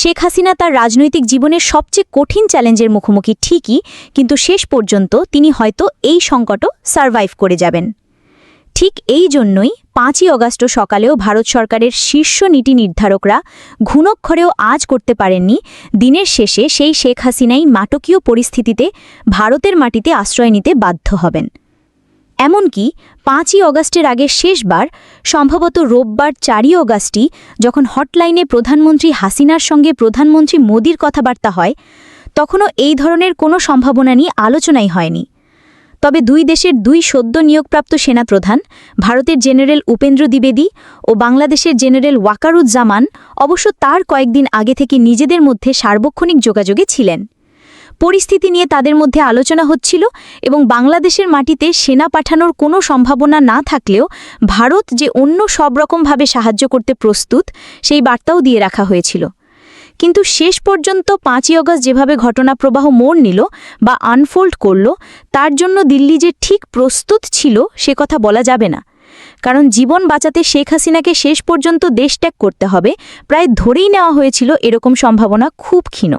শেখ হাসিনা তার রাজনৈতিক জীবনের সবচেয়ে কঠিন চ্যালেঞ্জের মুখোমুখি ঠিকই, কিন্তু শেষ পর্যন্ত তিনি হয়তো এই সংকটও সারভাইভ করে যাবেন। ঠিক এই জন্যই পাঁচই অগাস্ট সকালেও ভারত সরকারের শীর্ষ নীতি নির্ধারকরা ঘুণক্ষরেও আজ করতে পারেননি। দিনের শেষে সেই শেখ হাসিনাই নাটকীয় পরিস্থিতিতে ভারতের মাটিতে আশ্রয় নিতে বাধ্য হবেন। এমনকি পাঁচই অগাস্টের আগে শেষবার, সম্ভবত রোববার চারই অগাস্টই, যখন হটলাইনে প্রধানমন্ত্রী হাসিনার সঙ্গে প্রধানমন্ত্রী মোদির কথাবার্তা হয়, তখনও এই ধরনের কোনো সম্ভাবনা নিয়ে আলোচনাই হয়নি। তবে দুই দেশের দুই সদ্য নিয়োগপ্রাপ্ত সেনাপ্রধান, ভারতের জেনারেল উপেন্দ্র দ্বিবেদী ও বাংলাদেশের জেনারেল ওয়াকারুজ্জামান, অবশ্য তার কয়েকদিন আগে থেকে নিজেদের মধ্যে সার্বক্ষণিক যোগাযোগে ছিলেন। পরিস্থিতি নিয়ে তাদের মধ্যে আলোচনা হচ্ছিল এবং বাংলাদেশের মাটিতে সেনা পাঠানোর কোনো সম্ভাবনা না থাকলেও ভারত যে অন্য সব রকমভাবে সাহায্য করতে প্রস্তুত, সেই বার্তাও দিয়ে রাখা হয়েছিল। কিন্তু শেষ পর্যন্ত পাঁচই অগস্ট যেভাবে ঘটনাপ্রবাহ মোড় নিল বা আনফোল্ড করল, তার জন্য দিল্লি যে ঠিক প্রস্তুত ছিল সে কথা বলা যাবে না। কারণ জীবন বাঁচাতে শেখ হাসিনাকে শেষ পর্যন্ত দেশ ত্যাগ করতে হবে, প্রায় ধরেই নেওয়া হয়েছিল এরকম সম্ভাবনা খুব ক্ষীণ।